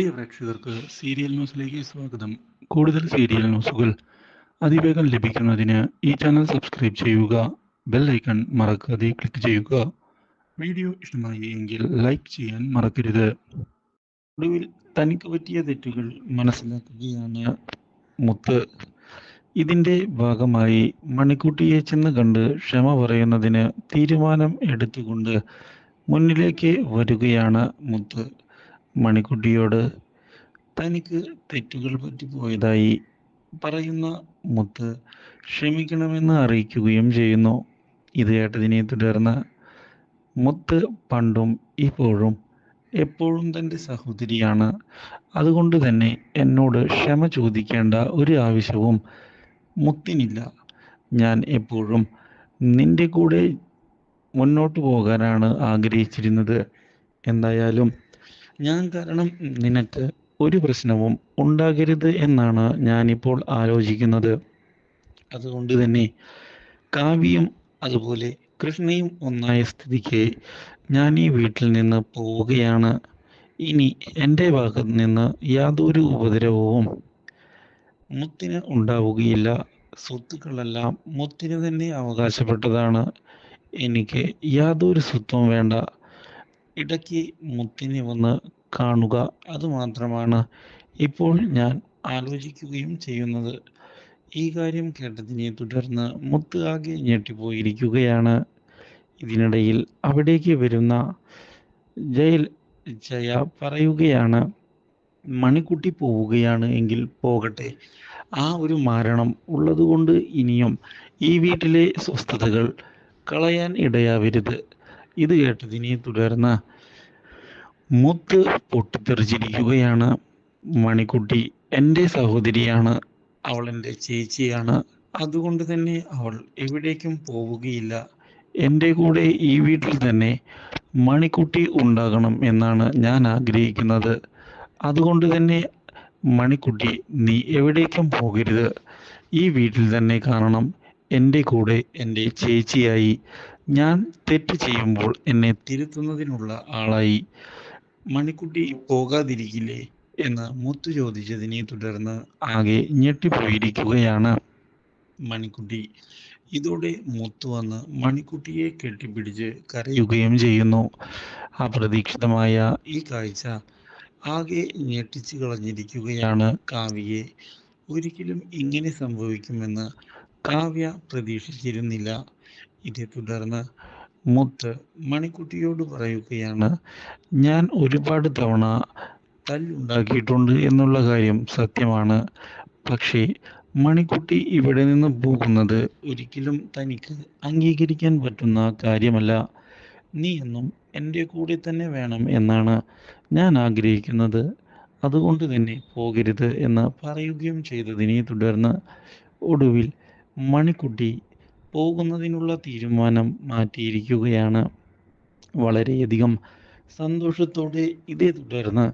പ്രിയ പ്രേക്ഷകർക്ക് സീരിയൽ ന്യൂസിലേക്ക് സ്വാഗതം. കൂടുതൽ സീരിയൽ ന്യൂസുകൾ അതിവേഗം ലഭിക്കുന്നതിന് ഈ ചാനൽ സബ്സ്ക്രൈബ് ചെയ്യുക ബെൽ ഐക്കൺ മറക്കാതെ ക്ലിക്ക് ചെയ്യുക. വീഡിയോ ഇഷ്ടമായി എങ്കിൽ ലൈക്ക് ചെയ്യാൻ മറക്കരുത്. ഒടുവിൽ തനിക്ക് പറ്റിയ തെറ്റുകൾ മനസ്സിലാക്കുകയാണ് മുത്ത്. ഇതിന്റെ ഭാഗമായി മണിക്കുട്ടിയെ ചെന്ന് കണ്ട് ക്ഷമ പറയുന്നതിന് തീരുമാനം എടുത്തുകൊണ്ട് മുന്നിലേക്ക് വരികയാണ് മുത്ത്. മണിക്കുട്ടിയോട് തനിക്ക് തെറ്റുകൾ പറ്റിപ്പോയതായി പറയുന്ന മുത്ത് ക്ഷമിക്കണമെന്ന് അറിയിക്കുകയും ചെയ്യുന്നു. ഇത് കേട്ടതിനെ തുടർന്ന് മുത്ത് പണ്ടും ഇപ്പോഴും എപ്പോഴും തന്റെ സഹോദരിയാണ്. അതുകൊണ്ട് തന്നെ എന്നോട് ക്ഷമ ചോദിക്കേണ്ട ഒരു ആവശ്യവും മുത്തിനില്ല. ഞാൻ എപ്പോഴും നിന്റെ കൂടെ മുന്നോട്ട് പോകാനാണ് ആഗ്രഹിച്ചിരുന്നത്. എന്തായാലും ഞാൻ കാരണം നിനക്ക് ഒരു പ്രശ്നവും ഉണ്ടാകരുത് എന്നാണ് ഞാനിപ്പോൾ ആലോചിക്കുന്നത്. അതുകൊണ്ട് തന്നെ കാവ്യം അതുപോലെ കൃഷ്ണയും ഒന്നായ സ്ഥിതിക്ക് ഞാൻ ഈ വീട്ടിൽ നിന്ന് പോവുകയാണ്. ഇനി എന്റെ ഭാഗത്ത് നിന്ന് യാതൊരു ഉപദ്രവവും മുത്തിന് ഉണ്ടാവുകയില്ല. സ്വത്തുക്കളെല്ലാം മുത്തിന് തന്നെ അവകാശപ്പെട്ടതാണ്. എനിക്ക് യാതൊരു സ്വത്തും വേണ്ട. ഇടയ്ക്ക് മുത്തിനെ വന്ന് കാണുക. അതുമാത്രമാണ് ഇപ്പോൾ ഞാൻ ആലോചിക്കുകയും ചെയ്യുന്നത്. ഈ കാര്യം കേട്ടതിനെ തുടർന്ന് മുത്ത് ആകെ ഞെട്ടിപ്പോയിരിക്കുകയാണ്. ഇതിനിടയിൽ അവിടേക്ക് വരുന്ന ജയിൽ ജയ പറയുകയാണ് മണിക്കുട്ടി പോവുകയാണ് എങ്കിൽ പോകട്ടെ. ആ ഒരു മരണം ഉള്ളതുകൊണ്ട് ഇനിയും ഈ വീട്ടിലെ സ്വസ്ഥതകൾ കളയാൻ ഇടയാവരുത്. ഇത് കേട്ടതിനെ തുടർന്ന് മുത്ത് പൊട്ടിത്തെറിച്ചിരിക്കുകയാണ്. മണിക്കുട്ടി എന്റെ സഹോദരിയാണ് അവൾ എന്റെ ചേച്ചിയാണ്. അതുകൊണ്ട് തന്നെ അവൾ എവിടേക്കും പോവുകയില്ല. എന്റെ കൂടെ ഈ വീട്ടിൽ തന്നെ മണിക്കുട്ടി ഉണ്ടാകണം എന്നാണ് ഞാൻ ആഗ്രഹിക്കുന്നത്. അതുകൊണ്ട് തന്നെ മണിക്കുട്ടി നീ എവിടേക്കും പോകരുത്. ഈ വീട്ടിൽ തന്നെ കാണണം. എന്റെ കൂടെ എന്റെ ചേച്ചിയായി. ഞാൻ തെറ്റ് ചെയ്യുമ്പോൾ എന്നെ തിരുത്തുന്നതിനുള്ള ആളായി. മണിക്കുട്ടി പോകാതിരിക്കില്ലേ എന്ന് മുത്തു ചോദിച്ചതിനെ തുടർന്ന് ആകെ ഞെട്ടിപ്പോയിരിക്കുകയാണ് മണിക്കുട്ടി. ഇതോടെ മുത്തു വന്ന് മണിക്കുട്ടിയെ കെട്ടിപ്പിടിച്ച് കരയുകയും ചെയ്യുന്നു. അപ്രതീക്ഷിതമായ ഈ കാഴ്ച ആകെ ഞെട്ടിച്ചു കളഞ്ഞിരിക്കുകയാണ് കാവ്യയെ. ഒരിക്കലും ഇങ്ങനെ സംഭവിക്കുമെന്ന് കാവ്യ പ്രതീക്ഷിച്ചിരുന്നില്ല. ഇതേ തുടർന്ന് മുത്ത് മണിക്കുട്ടിയോട് പറയുകയാണ് ഞാൻ ഒരുപാട് തവണ തല്ലുണ്ടാക്കിയിട്ടുണ്ട് എന്നുള്ള കാര്യം സത്യമാണ്. പക്ഷേ മണിക്കുട്ടി ഇവിടെ നിന്ന് പോകുന്നത് ഒരിക്കലും തനിക്ക് അംഗീകരിക്കാൻ പറ്റുന്ന കാര്യമല്ല. നീ എന്നും എന്റെ കൂടെ തന്നെ വേണം എന്നാണ് ഞാൻ ആഗ്രഹിക്കുന്നത്. അതുകൊണ്ട് തന്നെ പോകരുത് എന്ന് പറയുകയും ചെയ്തതിനെ തുടർന്ന് ഒടുവിൽ മണിക്കുട്ടി പോകുന്നതിനുള്ള തീരുമാനം മാറ്റിയിരിക്കുകയാണ്. വളരെയധികം സന്തോഷത്തോടെ ഇതേ തുടർന്ന്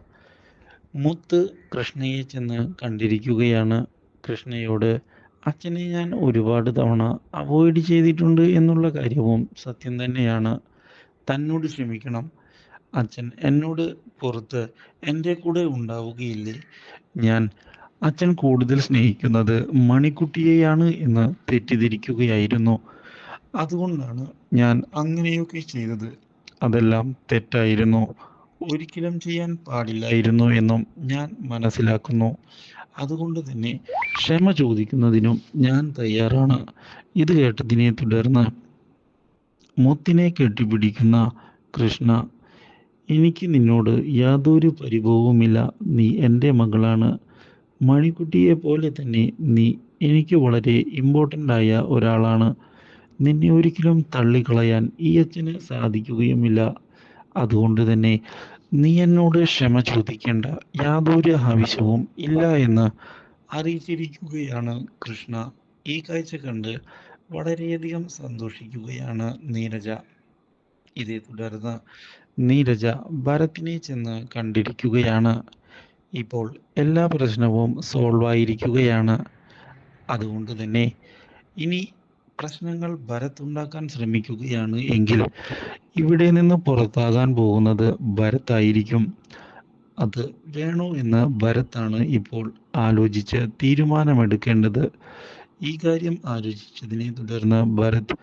മുത്ത് കൃഷ്ണയെ ചെന്ന് കണ്ടിരിക്കുകയാണ്. കൃഷ്ണയോട് അച്ഛനെ ഞാൻ ഒരുപാട് തവണ അവോയ്ഡ് ചെയ്തിട്ടുണ്ട് എന്നുള്ള കാര്യവും സത്യം തന്നെയാണ്. തന്നോട് ക്ഷമിക്കണം. അച്ഛൻ എന്നോട് പുറത്ത് എന്റെ കൂടെ ഉണ്ടാവുകയില്ലേ? ഞാൻ അച്ഛൻ കൂടുതൽ സ്നേഹിക്കുന്നത് മണിക്കുട്ടിയെയാണ് എന്ന് തെറ്റിദ്ധരിക്കുകയായിരുന്നു. അതുകൊണ്ടാണ് ഞാൻ അങ്ങനെയൊക്കെ ചെയ്തത്. അതെല്ലാം തെറ്റായിരുന്നു. ഒരിക്കലും ചെയ്യാൻ പാടില്ലായിരുന്നു എന്നും ഞാൻ മനസ്സിലാക്കുന്നു. അതുകൊണ്ട് തന്നെ ക്ഷമ ചോദിക്കുന്നതിനും ഞാൻ തയ്യാറാണ്. ഇത് കേട്ടതിനെ തുടർന്ന് മുത്തിനെ കെട്ടിപ്പിടിക്കുന്ന കൃഷ്ണ എനിക്ക് നിന്നോട് യാതൊരു പരിഭവവുമില്ല. നീ എന്റെ മകളാണ്. മണിക്കുട്ടിയെ പോലെ തന്നെ നീ എനിക്ക് വളരെ ഇമ്പോർട്ടന്റ് ആയ ഒരാളാണ്. നിന്നെ ഒരിക്കലും തള്ളിക്കളയാൻ ഈ അച്ഛന് സാധിക്കുകയുമില്ല. അതുകൊണ്ട് തന്നെ നീ എന്നോട് ക്ഷമ ചോദിക്കേണ്ട യാതൊരു ആവശ്യവും ഇല്ല എന്ന് അറിയിച്ചിരിക്കുകയാണ് കൃഷ്ണ. ഈ കാഴ്ച കണ്ട് വളരെയധികം സന്തോഷിക്കുകയാണ് നീരജ. ഇതേ തുടർന്ന് നീരജ ഭരത്തിനെ ചെന്ന് കണ്ടിരിക്കുകയാണ്. ഇപ്പോൾ എല്ലാ പ്രശ്നവും സോൾവ് ആയിരിക്കുകയാണ്. അതുകൊണ്ട് തന്നെ ഇനി പ്രശ്നങ്ങൾ ഭരത് ഉണ്ടാക്കാൻ ശ്രമിക്കുകയാണ് എങ്കിൽ ഇവിടെ നിന്ന് പുറത്താകാൻ പോകുന്നത് ഭരത്തായിരിക്കും. അത് വേണോ എന്ന് ഭരത്താണ് ഇപ്പോൾ ആലോചിച്ച് തീരുമാനമെടുക്കേണ്ടത്. ഈ കാര്യം ആലോചിച്ചതിനെ തുടർന്ന് ഭരത്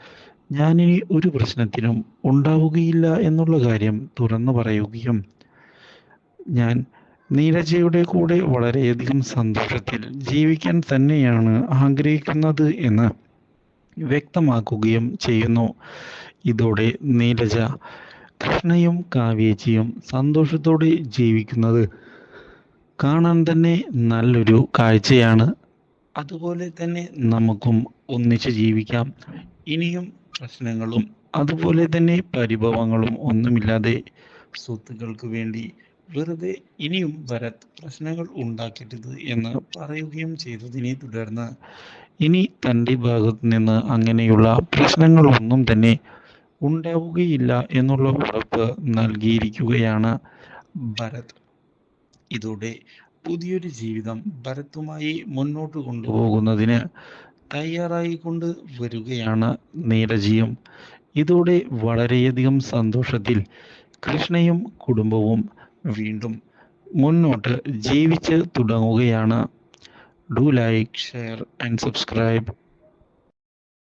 ഞാനിനി ഒരു പ്രശ്നത്തിനും ഉണ്ടാവുകയില്ല എന്നുള്ള കാര്യം തുറന്നു പറയുകയും ഞാൻ നീരജയുടെ കൂടെ വളരെയധികം സന്തോഷത്തിൽ ജീവിക്കാൻ തന്നെയാണ് ആഗ്രഹിക്കുന്നത് എന്ന് വ്യക്തമാക്കുകയും ചെയ്യുന്നു. ഇതോടെ നീരജ കൃഷ്ണയും കാവ്യജിയും സന്തോഷത്തോടെ ജീവിക്കുന്നത് കാണാൻ തന്നെ നല്ലൊരു കാഴ്ചയാണ്. അതുപോലെ തന്നെ നമുക്കും ഒന്നിച്ച് ജീവിക്കാം. ഇനിയും പ്രശ്നങ്ങളും അതുപോലെ തന്നെ പരിഭവങ്ങളും ഒന്നുമില്ലാതെ സ്വത്തുക്കൾക്ക് വേണ്ടി വെറുതെ ഇനിയും ഭരത് പ്രശ്നങ്ങൾ ഉണ്ടാക്കരുത് എന്ന് പറയുകയും ചെയ്തതിനെ തുടർന്ന് ഇനി തന്റെ ഭാഗത്ത് നിന്ന് അങ്ങനെയുള്ള പ്രശ്നങ്ങളൊന്നും തന്നെ ഉണ്ടാവുകയില്ല എന്നുള്ള ഉറപ്പ് നൽകിയിരിക്കുകയാണ് ഭരത്. ഇതോടെ പുതിയൊരു ജീവിതം ഭരത്തുമായി മുന്നോട്ട് കൊണ്ടുപോകുന്നതിന് തയ്യാറായിക്കൊണ്ട് വരികയാണ് നീരജിയും. ഇതോടെ വളരെയധികം സന്തോഷത്തിൽ കൃഷ്ണയും കുടുംബവും വീണ്ടും മുന്നോട്ട് ജീവിച്ച് തുടങ്ങുകയാണ്. Do like share and subscribe